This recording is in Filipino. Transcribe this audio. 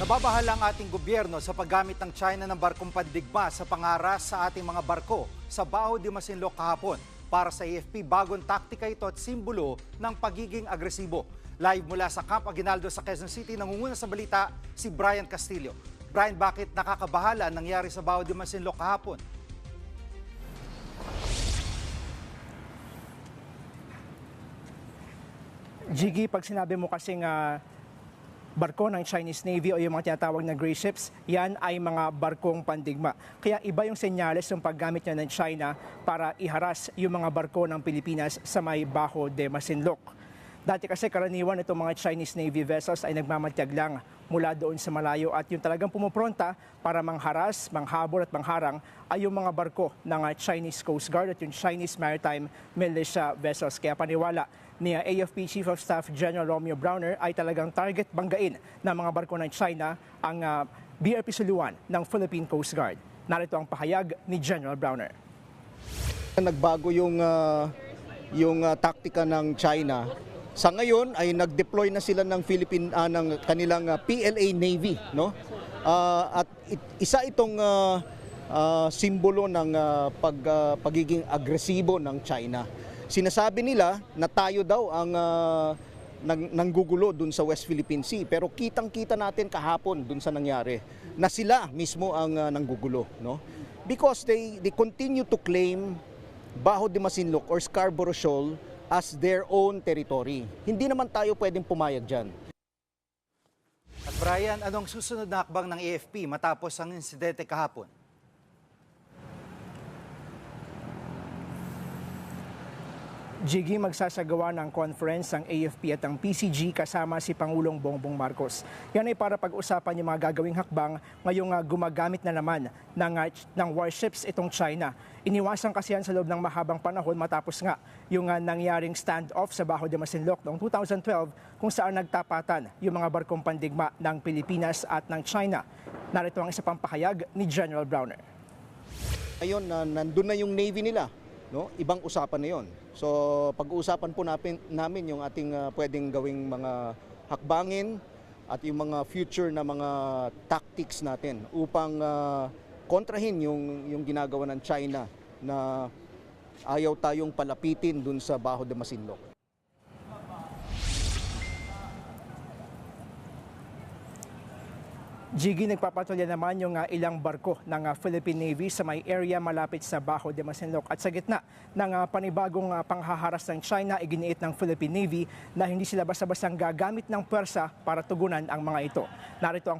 Nababahala ang ating gobyerno sa paggamit ng China ng barkong pandigma sa pangaras sa ating mga barko sa Bao de Masinloc kahapon. Para sa AFP, bagong taktika ito at simbolo ng pagiging agresibo. Live mula sa Camp Aguinaldo sa Quezon City, nangunguna sa balita si Brian Castillo. Brian, bakit nakakabahala ang nangyari sa Bao de Masinloc kahapon? Jiggy, pag sinabi mo kasing ah, barko ng Chinese Navy o yung mga tinatawag na gray ships, yan ay mga barkong pandigma. Kaya iba yung senyales ng paggamit niya ng China para iharas yung mga barko ng Pilipinas sa may Bajo de Masinloc. Dati kasi karaniwan itong mga Chinese Navy vessels ay nagmamatyag lang mula doon sa malayo at yung talagang pumupronta para mangharas, manghabol at mangharang ay yung mga barko ng ah, Chinese Coast Guard at yung Chinese Maritime Militia vessels. Kaya paniwala ni ah, AFP Chief of Staff General Romeo Browner ay talagang target banggain ng mga barko ng China ang ah, BRP Suluan ng Philippine Coast Guard. Narito ang pahayag ni General Browner. Nagbago yung ah, yung ah, taktika ng China. Sa ngayon ay nag-deploy na sila ng Philippine ah, ng kanilang ah, PLA Navy, no? Ah, at it- isa itong ah, ah, simbolo ng ah, pag ah, pagiging agresibo ng China. Sinasabi nila na tayo daw ang nang, nanggugulo dun sa West Philippine Sea pero kitang-kita natin kahapon dun sa nangyari na sila mismo ang ah, nanggugulo no because they they continue to claim Baho de Masinloc or Scarborough Shoal as their own territory. Hindi naman tayo pwedeng pumayag diyan. At Brian, anong susunod na hakbang ng AFP matapos ang insidente kahapon? Jiggy magsasagawa ng conference ang AFP at ang PCG kasama si Pangulong Bongbong Marcos. Yan ay para pag-usapan yung mga gagawing hakbang ngayong ah, gumagamit na naman ng, ch- ng warships itong China. Iniwasan kasi yan sa loob ng mahabang panahon matapos nga yung ah, nangyaring standoff sa Bajo de Masinloc noong 2012 kung saan nagtapatan yung mga barkong pandigma ng Pilipinas at ng China. Narito ang isa pang pahayag ni General Browner. Ngayon na nandun na yung navy nila, no? Ibang usapan na 'yon. So pag-uusapan po natin namin yung ating ah, pwedeng gawing mga hakbangin at yung mga future na mga tactics natin upang ah, kontrahin yung yung ginagawa ng China na ayaw tayong palapitin dun sa Baho de Masinloc. Jiggy, nagpapatulya naman yung ah, ilang barko ng ah, Philippine Navy sa may area malapit sa Bajo de Masinloc. At sa gitna ng ah, panibagong ah, panghaharas ng China, iginiit ng Philippine Navy na hindi sila basta-bastang gagamit ng pwersa para tugunan ang mga ito. Narito ang